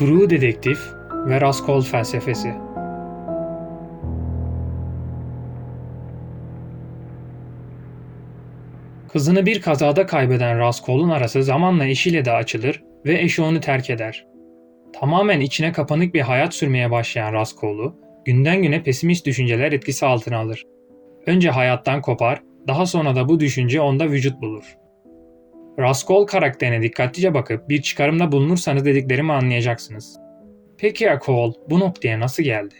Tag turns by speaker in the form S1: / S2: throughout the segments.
S1: True Dedektif ve Raskol felsefesi. Kızını bir kazada kaybeden Raskol'un arası zamanla eşiyle de açılır ve eşi onu terk eder. Tamamen içine kapanık bir hayat sürmeye başlayan Raskol'u günden güne pesimist düşünceler etkisi altına alır. Önce hayattan kopar, daha sonra da bu düşünce onda vücut bulur. Raskol karakterine dikkatlice bakıp bir çıkarımda bulunursanız dediklerimi anlayacaksınız. Peki ya Cole bu noktaya nasıl geldi?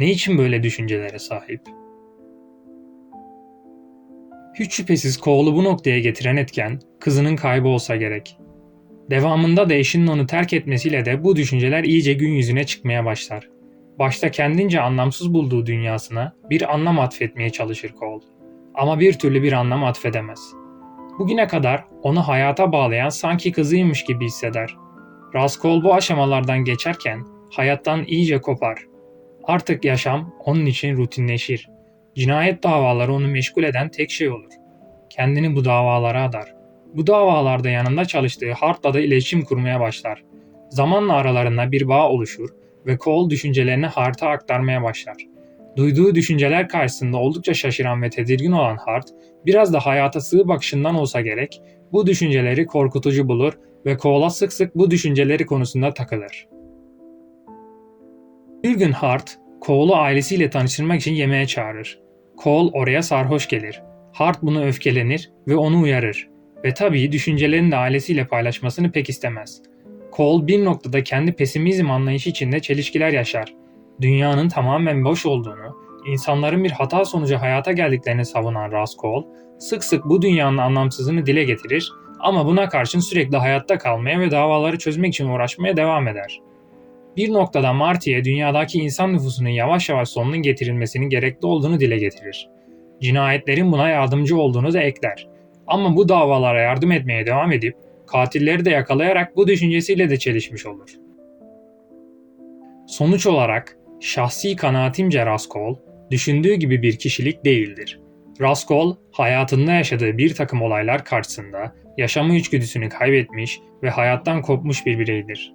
S1: Ne için böyle düşüncelere sahip? Hiç şüphesiz Cole'u bu noktaya getiren etken kızının kaybı olsa gerek. Devamında da eşinin onu terk etmesiyle de bu düşünceler iyice gün yüzüne çıkmaya başlar. Başta kendince anlamsız bulduğu dünyasına bir anlam atfetmeye çalışır Cole. Ama bir türlü bir anlam atfedemez. Bugüne kadar onu hayata bağlayan sanki kızıymış gibi hisseder. Raskol bu aşamalardan geçerken hayattan iyice kopar. Artık yaşam onun için rutinleşir. Cinayet davaları onu meşgul eden tek şey olur. Kendini bu davalara adar. Bu davalarda yanında çalıştığı Hart'la da iletişim kurmaya başlar. Zamanla aralarında bir bağ oluşur ve Cole düşüncelerini Hart'a aktarmaya başlar. Duyduğu düşünceler karşısında oldukça şaşıran ve tedirgin olan Hart, biraz da hayata sığ bakışından olsa gerek, bu düşünceleri korkutucu bulur ve Cole'a sık sık bu düşünceleri konusunda takılır. Bir gün Hart, Cole'u ailesiyle tanıştırmak için yemeğe çağırır. Cole oraya sarhoş gelir. Hart bunu öfkelenir ve onu uyarır. Ve tabii düşüncelerini de ailesiyle paylaşmasını pek istemez. Cole bir noktada kendi pesimizm anlayışı içinde çelişkiler yaşar. Dünyanın tamamen boş olduğunu, insanların bir hata sonucu hayata geldiklerini savunan Raskol, sık sık bu dünyanın anlamsızlığını dile getirir ama buna karşın sürekli hayatta kalmaya ve davaları çözmek için uğraşmaya devam eder. Bir noktada Marty'ye dünyadaki insan nüfusunun yavaş yavaş sonunun getirilmesinin gerekli olduğunu dile getirir. Cinayetlerin buna yardımcı olduğunu da ekler. Ama bu davalara yardım etmeye devam edip katilleri de yakalayarak bu düşüncesiyle de çelişmiş olur. Sonuç olarak şahsi kanaatimce Raskol düşündüğü gibi bir kişilik değildir. Raskol hayatında yaşadığı bir takım olaylar karşısında yaşamı içgüdüsünü kaybetmiş ve hayattan kopmuş bir bireydir.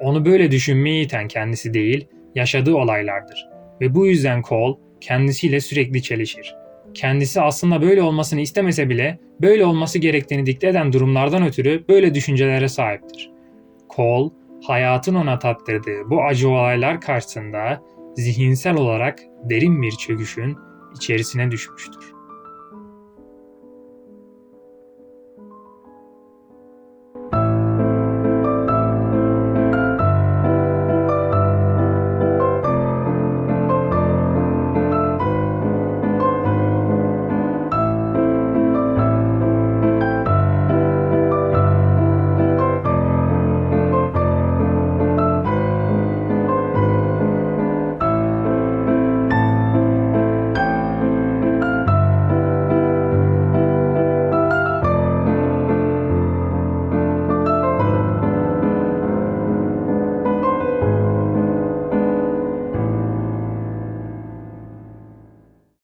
S1: Onu böyle düşünmeye iten kendisi değil, yaşadığı olaylardır. Ve bu yüzden Cole kendisiyle sürekli çelişir. Kendisi aslında böyle olmasını istemese bile böyle olması gerektiğini dikte eden durumlardan ötürü böyle düşüncelere sahiptir. Cole, hayatın ona tattırdığı bu acı olaylar karşısında zihinsel olarak derin bir çöküşün içerisine düşmüştür.